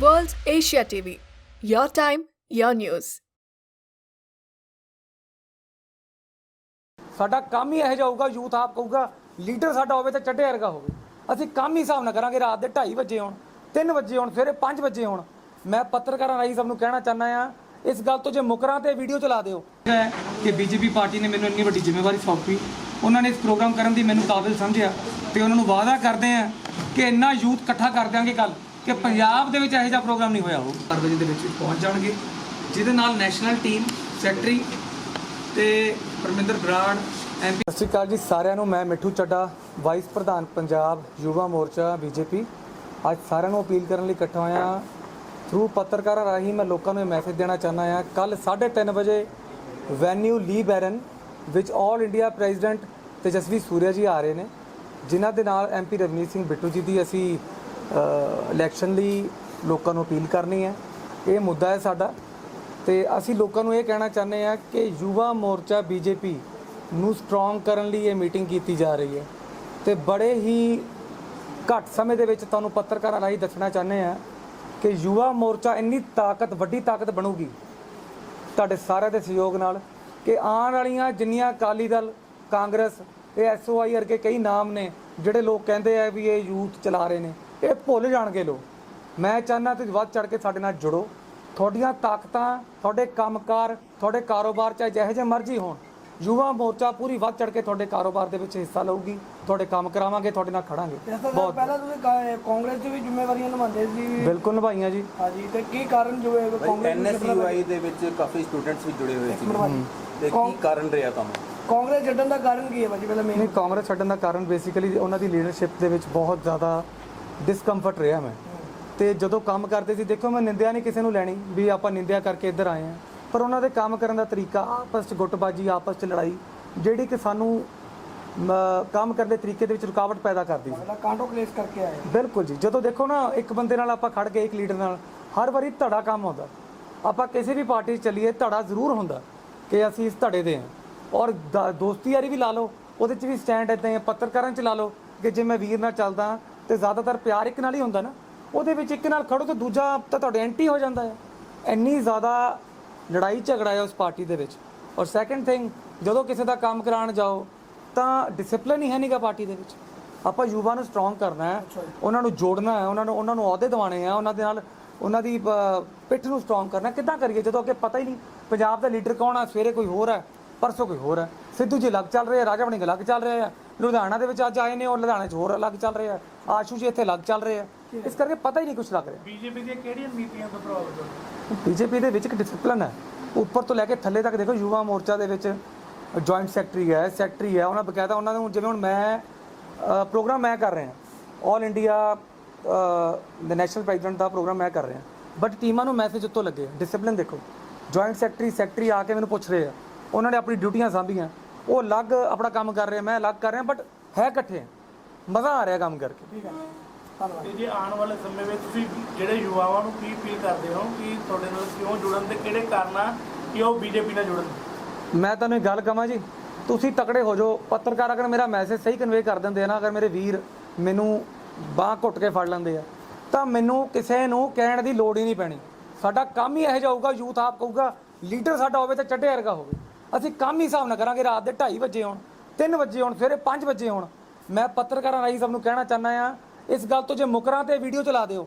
World Asia TV. Your time, your news. ਸਾਡਾ ਕੰਮ ਹੀ ਇਹੋ ਜਿਹਾ ਹੋਊਗਾ ਯੂਥ ਆਪ ਕਹੂਗਾ ਲੀਡਰ ਸਾਡਾ ਹੋਵੇ ਤਾਂ ਚੱਡੇ ਵਰਗਾ ਹੋਵੇ। ਅਸੀਂ ਕੰਮ ਹੀ ਹਿਸਾਬ ਨਾਲ ਕਰਾਂਗੇ ਰਾਤ ਦੇ 2:30 ਵਜੇ ਹੋਣ 3 ਵਜੇ ਹੋਣ ਸਵੇਰੇ 5 ਵਜੇ ਹੋਣ ਮੈਂ ਪੱਤਰਕਾਰਾਂ ਰਾਹੀਂ ਸਭ ਨੂੰ ਕਹਿਣਾ ਚਾਹੁੰਦਾ ਆ ਇਸ ਗੱਲ ਤੋਂ ਜੇ ਮੁਕਰਾਂ ਤੇ ਵੀਡੀਓ ਚਲਾ ਦਿਓ। ਹੈ ਕਿ ਬੀਜੇਪੀ ਪਾਰਟੀ ਨੇ ਮੈਨੂੰ ਇੰਨੀ ਵੱਡੀ ਜ਼ਿੰਮੇਵਾਰੀ ਸੌਂਪੀ। ਉਹਨਾਂ ਨੇ ਇਸ ਪ੍ਰੋਗਰਾਮ ਕਰਨ ਦੀ ਮੈਨੂੰ ਕਾਬਿਲ ਸਮਝਿਆ ਤੇ ਉਹਨਾਂ ਨੂੰ ਵਾਅਦਾ ਕਰਦੇ ਆ ਕਿ ਇੰਨਾ ਯੂਥ ਇਕੱਠਾ ਕਰ ਦਿਆਂਗੇ ਕੱਲ੍ਹ। ਕਿ ਪੰਜਾਬ ਦੇ ਵਿੱਚ ਇਹੋ ਜਿਹਾ ਪ੍ਰੋਗਰਾਮ ਨਹੀਂ ਹੋਇਆ ਹੋਊ। 4 ਵਜੇ ਦੇ ਵਿੱਚ ਪਹੁੰਚ ਜਾਣਗੇ ਜਿਹਦੇ ਨਾਲ ਨੈਸ਼ਨਲ ਟੀਮ ਸੈਕਟਰੀ ਤੇ ਪਰਮਿੰਦਰ ਬਰਾੜ ਐਮਪੀ ਸਤਿ ਸ਼੍ਰੀ ਅਕਾਲ ਜੀ ਸਾਰਿਆਂ ਨੂੰ। ਮੈਂ ਮਿੱਠੂ ਚੱਡਾ ਵਾਈਸ ਪ੍ਰਧਾਨ ਪੰਜਾਬ ਯੁਵਾ ਮੋਰਚਾ ਬੀਜੇਪੀ। ਅੱਜ ਸਾਰਿਆਂ ਨੂੰ ਅਪੀਲ ਕਰਨ ਲਈ ਇਕੱਠਾ ਹੋਇਆ। ਥਰੂ ਪੱਤਰਕਾਰਾਂ ਰਾਹੀਂ ਮੈਂ ਲੋਕਾਂ ਨੂੰ ਇਹ ਮੈਸੇਜ ਦੇਣਾ ਚਾਹੁੰਦਾ ਹਾਂ ਕੱਲ 3:30 ਵਜੇ ਵੈਨਿਊ ਲੀ ਬੈਰਨ ਵਿੱਚ all India president Tejasvi Surya ji ਆ ਰਹੇ ਨੇ ਜਿਨ੍ਹਾਂ ਦੇ ਨਾਲ ਐਮਪੀ ਰਵਨੀਤ ਸਿੰਘ ਬਿੱਟੂ ਜੀ ਦੀ ਅਸੀਂ ਇਲੈਕਸ਼ਨ ਲਈ ਲੋਕਾਂ ਨੂੰ ਅਪੀਲ ਕਰਨੀ ਹੈ। ਇਹ ਮੁੱਦਾ ਹੈ ਸਾਡਾ। ਤੇ ਅਸੀਂ ਲੋਕਾਂ ਨੂੰ ਇਹ ਕਹਿਣਾ ਚਾਹੁੰਦੇ ਆ ਕਿ ਯੁਵਾ ਮੋਰਚਾ ਬੀਜੇਪੀ ਨੂੰ ਸਟਰੋਂਗ ਕਰਨ ਲਈ ਇਹ ਮੀਟਿੰਗ ਕੀਤੀ ਜਾ ਰਹੀ ਹੈ। ਤੇ ਬੜੇ ਹੀ ਘੱਟ ਸਮੇਂ ਦੇ ਵਿੱਚ ਤੁਹਾਨੂੰ ਪੱਤਰਕਾਰਾਂ ਰਾਹੀਂ ਦੱਸਣਾ ਚਾਹੁੰਦੇ ਆ ਕਿ ਯੁਵਾ ਮੋਰਚਾ ਇੰਨੀ ਤਾਕਤ, ਵੱਡੀ ਤਾਕਤ ਬਣੂਗੀ ਤੁਹਾਡੇ ਸਾਰਿਆਂ ਦੇ ਸਹਿਯੋਗ ਨਾਲ ਕਿ ਆਉਣ ਵਾਲੀਆਂ ਜਿੰਨੀਆਂ ਅਕਾਲੀ ਦਲ, ਕਾਂਗਰਸ ਇਹ ਐਸਓਆਈ ਵਰਗੇ ਕਈ ਨਾਮ ਨੇ ਜਿਹੜੇ ਲੋਕ ਕਹਿੰਦੇ ਆ ਵੀ ਇਹ ਯੂਥ ਚਲਾ ਰਹੇ ਨੇ। ਇਹ ਭੁੱਲ ਜਾਣਗੇ ਲੋਕ। ਮੈਂ ਚਾਹੁੰਦਾ ਤੁਸੀਂ ਵੱਧ ਚੜ ਕੇ ਸਾਡੇ ਨਾਲ ਜੁੜੋ। ਤੁਹਾਡੀਆਂ ਤਾਕਤਾਂ ਤੁਹਾਡੇ ਕੰਮਕਾਰ ਤੁਹਾਡੇ ਕਾਰੋਬਾਰ ਚਾਹੇ ਜਿਹੇ ਜਿਹੇ ਮਰਜ਼ੀ ਹੋਣ ਯੁਵਾ ਮੋਰਚਾ ਪੂਰੀ ਵੱਧ ਚੜ ਕੇ ਤੁਹਾਡੇ ਕਾਰੋਬਾਰ ਦੇ ਵਿੱਚ ਹਿੱਸਾ ਲਊਗੀ। ਤੁਹਾਡੇ ਕੰਮ ਕਰਾਵਾਂਗੇ ਤੁਹਾਡੇ ਨਾਲ ਖੜਾਂਗੇ। ਬਹੁਤ ਪਹਿਲਾਂ ਤੁਸੀਂ ਕਾਂਗਰਸ ਦੀ ਵੀ ਜ਼ਿੰਮੇਵਾਰੀਆਂ ਨਿਭਾਉਂਦੇ ਸੀ। ਬਿਲਕੁਲ ਨਿਭਾਈਆਂ ਜੀ। ਹਾਂਜੀ ਤੇ ਕੀ ਕਾਰਨ ਜੋ ਹੈ ਕਾਂਗਰਸ? ਐਨਐਸਯੂਆਈ ਦੇ ਵਿੱਚ ਕਾਫੀ ਸਟੂਡੈਂਟਸ ਵੀ ਜੁੜੇ ਹੋਏ ਸੀ। ਤੇ ਕੀ ਕਾਰਨ ਰਿਹਾ ਕੰਮ ਕਾਂਗਰਸ ਛੱਡਣ ਦਾ ਕਾਰਨ ਕੀ ਹੈ ਭਾਜੀ? ਪਹਿਲਾਂ ਮੇਨ ਨਹੀਂ ਕਾਂਗਰਸ ਛੱਡਣ ਦਾ ਕਾਰਨ ਬੇਸਿਕਲੀ ਉਹਨਾਂ ਦੀ ਲੀਡਰਸ਼ਿਪ ਦੇ ਵਿੱਚ ਬਹੁਤ ਜ਼ਿਆਦਾ ਡਿਸਕੰਫਰਟ ਰਿਹਾ ਮੈਂ। ਤੇ ਜਦੋਂ ਕੰਮ ਕਰਦੇ ਸੀ ਦੇਖੋ ਮੈਂ ਨਿੰਦਿਆ ਨਹੀਂ ਕਿਸੇ ਨੂੰ ਲੈਣੀ ਵੀ ਆਪਾਂ ਨਿੰਦਿਆ ਕਰਕੇ ਇੱਧਰ ਆਏ ਆ ਪਰ ਉਹਨਾਂ ਦੇ ਕੰਮ ਕਰਨ ਦਾ ਤਰੀਕਾ ਆਪਸ 'ਚ ਗੁੱਟਬਾਜੀ ਆਪਸ 'ਚ ਲੜਾਈ ਜਿਹੜੀ ਕਿ ਸਾਨੂੰ ਮ, ਕੰਮ ਕਰਨ ਦੇ ਤਰੀਕੇ ਦੇ ਵਿੱਚ ਰੁਕਾਵਟ ਪੈਦਾ ਕਰਦੀ ਸੀ। ਕਾਂਟੋ ਕਲੇਸ ਕਰਕੇ ਆਏ ਬਿਲਕੁਲ ਜੀ। ਜਦੋਂ ਦੇਖੋ ਨਾ ਇੱਕ ਬੰਦੇ ਨਾਲ ਆਪਾਂ ਖੜ ਗਏ ਇੱਕ ਲੀਡਰ ਨਾਲ ਹਰ ਵਾਰੀ ਧੜਾ ਕੰਮ ਹੁੰਦਾ ਆਪਾਂ ਕਿਸੇ ਵੀ ਪਾਰਟੀ 'ਚ ਚੱਲੀਏ ਧੜਾ ਜ਼ਰੂਰ ਹੁੰਦਾ ਕਿ ਅਸੀਂ ਇਸ ਧੜੇ ਦੇ ਹਾਂ। ਔਰ ਦੋਸਤੀ ਯਾਰੀ ਵੀ ਲਾ ਲਓ ਉਹਦੇ 'ਚ ਵੀ ਸਟੈਂਡ ਇਦਾਂ ਹੈ ਪੱਤਰਕਾਰਾਂ 'ਚ ਲਾ ਲਓ ਕਿ ਜੇ ਮੈਂ ਵੀਰ ਨਾਲ ਚੱਲਦਾ ਤੇ ਜ਼ਿਆਦਾਤਰ ਪਿਆਰ ਇੱਕ ਨਾਲ ਹੀ ਹੁੰਦਾ ਨਾ ਉਹਦੇ ਵਿੱਚ ਇੱਕ ਨਾਲ ਖੜੋ ਤੇ ਦੂਜਾ ਤਾਂ ਤੁਹਾਡੇ ਐਂਟੀ ਹੋ ਜਾਂਦਾ ਹੈ। ਇੰਨੀ ਜ਼ਿਆਦਾ ਲੜਾਈ ਝਗੜਾ ਹੈ ਉਸ ਪਾਰਟੀ ਦੇ ਵਿੱਚ। ਔਰ ਸੈਕੰਡ ਥਿੰਗ ਜਦੋਂ ਕਿਸੇ ਦਾ ਕੰਮ ਕਰਾਉਣ ਜਾਓ ਤਾਂ ਡਿਸਪਲਿਨ ਹੀ ਹੈ ਨਹੀਂਗਾ ਪਾਰਟੀ ਦੇ ਵਿੱਚ। ਆਪਾਂ ਯੁਵਾ ਨੂੰ ਸਟਰੋਂਗ ਕਰਨਾ ਹੈ ਉਹਨਾਂ ਨੂੰ ਜੋੜਨਾ ਹੈ ਉਹਨਾਂ ਨੂੰ ਉਹਨਾਂ ਨੂੰ ਅਹੁਦੇ ਦਿਵਾਣੇ ਆ ਉਹਨਾਂ ਦੇ ਨਾਲ ਉਹਨਾਂ ਦੀ ਪਿੱਠ ਨੂੰ ਸਟਰੋਂਗ ਕਰਨਾ। ਕਿੱਦਾਂ ਕਰੀਏ ਜਦੋਂ ਅੱਗੇ ਪਤਾ ਹੀ ਨਹੀਂ ਪੰਜਾਬ ਦਾ ਲੀਡਰ ਕੌਣ ਹੈ ਸਵੇਰੇ ਕੋਈ ਹੋਰ ਹੈ ਪਰਸੋਂ ਕੋਈ ਹੋਰ ਹੈ? ਸਿੱਧੂ ਜੀ ਅਲੱਗ ਚੱਲ ਰਹੇ ਆ ਰਾਜਾ ਬਣੀ ਅਲੱਗ ਚੱਲ ਰਹੇ ਆ। ਲੁਧਿਆਣਾ ਦੇ ਵਿੱਚ ਅੱਜ ਆਏ ਨੇ ਔਰ ਲੁਧਿਆਣੇ 'ਚ ਹੋਰ ਅਲੱਗ ਚੱਲ ਰਹੇ ਆ। ਆਸ਼ੂ ਜੀ ਇੱਥੇ ਅਲੱਗ ਚੱਲ ਰਹੇ ਆ। ਇਸ ਕਰਕੇ ਪਤਾ ਹੀ ਨਹੀਂ ਕੁਝ ਲੱਗ ਰਿਹਾ। ਬੀਜੇਪੀ ਦੀਆਂ ਕਿਹੜੀਆਂ ਨੀਤੀਆਂ ਤੋਂ ਪ੍ਰਭਾਵਿਤ ਹੋ ਬੀਜੇਪੀ ਦੇ ਵਿੱਚ ਇੱਕ ਡਿਸਪਲਿਨ ਹੈ। ਉੱਪਰ ਤੋਂ ਲੈ ਕੇ ਥੱਲੇ ਤੱਕ ਦੇਖੋ ਯੁਵਾ ਮੋਰਚਾ ਦੇ ਵਿੱਚ ਜੁਆਇੰਟ ਸੈਕਟਰੀ ਹੈ ਸੈਕਟਰੀ ਹੈ ਉਹਨਾਂ ਬਕਾਇਦਾ ਉਹਨਾਂ ਨੂੰ ਜਿਵੇਂ ਹੁਣ ਮੈਂ ਪ੍ਰੋਗਰਾਮ ਮੈਂ ਕਰ ਰਿਹਾ। All India the national president the programme ਮੈਂ ਕਰ ਰਿਹਾ। ਬਟ ਟੀਮਾਂ ਨੂੰ ਮੈਸੇਜ ਉੱਤੋਂ ਲੱਗੇ ਡਿਸਪਲਿਨ ਦੇਖੋ। ਜੁਆਇੰਟ ਸੈਕਟਰੀ ਸੈਕਟਰੀ ਆ ਕੇ ਮੈਨੂੰ ਪੁੱਛ ਰਹੇ ਆ। ਉਹਨਾਂ ਨੇ ਆਪਣੀ ਡਿਊਟੀਆਂ ਸਾਂਭੀਆਂ। ਉਹ ਅਲੱਗ ਆਪਣਾ ਕੰਮ ਕਰ ਰਹੇ ਮੈਂ ਅਲੱਗ ਕਰ ਰਿਹਾ ਬਟ ਹੈ ਇਕੱਠੇ। ਮਜ਼ਾ ਆ ਰਿਹਾ ਕੰਮ ਕਰਕੇ। ਠੀਕ ਹੈ। ਧੰਨਵਾਦ। ਤੇ ਜੇ ਆਉਣ ਵਾਲੇ ਸਮੇਂ ਵਿੱਚ ਤੁਸੀਂ ਜਿਹੜੇ ਯੁਵਾਵਾਂ ਨੂੰ ਕੀ ਅਪੀਲ ਕਰਦੇ ਹੋ ਕਿ ਤੁਹਾਡੇ ਨਾਲ ਕਿਉਂ ਜੁੜਨ ਤੇ ਕਿਹੜੇ ਕਾਰਨ ਆ ਕਿ ਉਹ ਬੀਜੇਪੀ ਨਾਲ ਜੁੜਨ? ਮੈਂ ਤੁਹਾਨੂੰ ਇੱਕ ਗੱਲ ਕਹਾਂ ਜੀ ਤੁਸੀਂ ਤਕੜੇ ਹੋ ਜਾਓ। ਪੱਤਰਕਾਰ ਅਗਰ ਮੇਰਾ ਮੈਸੇਜ ਸਹੀ ਕਨਵੇ ਕਰ ਦਿੰਦੇ ਆ ਨਾ ਅਗਰ ਮੇਰੇ ਵੀਰ ਮੈਨੂੰ ਬਾਹ ਘੁੱਟ ਕੇ ਫੜ ਲੈਂਦੇ ਆ ਤਾਂ ਮੈਨੂੰ ਕਿਸੇ ਨੂੰ ਕਹਿਣ ਦੀ ਲੋੜ ਹੀ ਨਹੀਂ ਪੈਣੀ। ਸਾਡਾ ਕੰਮ ਹੀ ਇਹੋ ਜਿਹਾ ਹੋਊਗਾ ਯੂਥ ਆਪ ਕਹੂਗਾ ਲੀਡਰ ਸਾਡਾ ਹੋਵੇ ਤਾਂ ਚੱਡੇ ਵਰਗਾ ਹੋਵੇ। ਅਸੀਂ ਕੰਮ ਹੀ ਹਿਸਾਬ ਨਾਲ ਕਰਾਂਗੇ, ਰਾਤ ਦੇ 2:30 ਵਜੇ ਹੋਣ 3 ਵਜੇ ਹੋਣ ਸਵੇਰੇ 5 ਵਜੇ ਹੋਣ ਮੈਂ ਪੱਤਰਕਾਰਾਂ ਰਾਹੀਂ ਸਭ ਨੂੰ ਕਹਿਣਾ ਚਾਹੁੰਦਾ ਆ ਇਸ ਗੱਲ ਤੋਂ ਜੇ ਮੁਕਰਾਂ ਤੇ ਵੀਡੀਓ ਚਲਾ ਦਿਓ,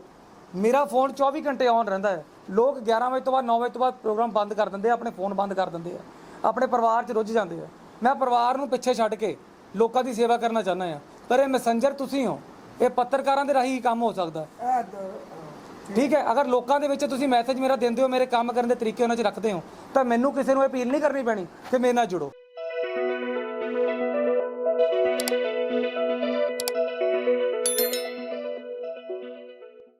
ਮੇਰਾ ਫੋਨ 24 ਘੰਟੇ ਔਨ ਰਹਿੰਦਾ ਹੈ। ਲੋਕ 11 ਵਜੇ ਤੋਂ ਬਾਅਦ 9 ਵਜੇ ਤੋਂ ਬਾਅਦ ਪ੍ਰੋਗਰਾਮ ਬੰਦ ਕਰ ਦਿੰਦੇ ਆ, ਆਪਣੇ ਫੋਨ ਬੰਦ ਕਰ ਦਿੰਦੇ ਆ, ਆਪਣੇ ਪਰਿਵਾਰ 'ਚ ਰੁੱਝ ਜਾਂਦੇ ਆ। ਮੈਂ ਪਰਿਵਾਰ ਨੂੰ ਪਿੱਛੇ ਛੱਡ ਕੇ ਲੋਕਾਂ ਦੀ ਸੇਵਾ ਕਰਨਾ ਚਾਹੁੰਦਾ ਆ ਪਰ ਇਹ ਮੈਸੇਂਜਰ ਤੁਸੀਂ ਹੋ, ਇਹ ਪੱਤਰਕਾਰਾਂ ਦੇ ਰਾਹੀਂ ਹੀ ਕੰਮ ਹੋ ਸਕਦਾ। ਠੀਕ ਹੈ, ਅਗਰ ਲੋਕਾਂ ਦੇ ਵਿੱਚ ਤੁਸੀਂ ਮੈਸੇਜ ਮੇਰਾ ਦਿੰਦੇ ਹੋ, ਮੇਰੇ ਕੰਮ ਕਰਨ ਦੇ ਤਰੀਕੇ ਉਹਨਾਂ 'ਚ ਰੱਖਦੇ ਹੋ, ਤਾਂ ਮੈਨੂੰ ਕਿਸੇ ਨੂੰ ਅਪੀਲ ਨਹੀਂ ਕਰਨੀ ਪੈਣੀ ਕਿ ਮੇਰੇ ਨਾਲ ਜੁੜੋ।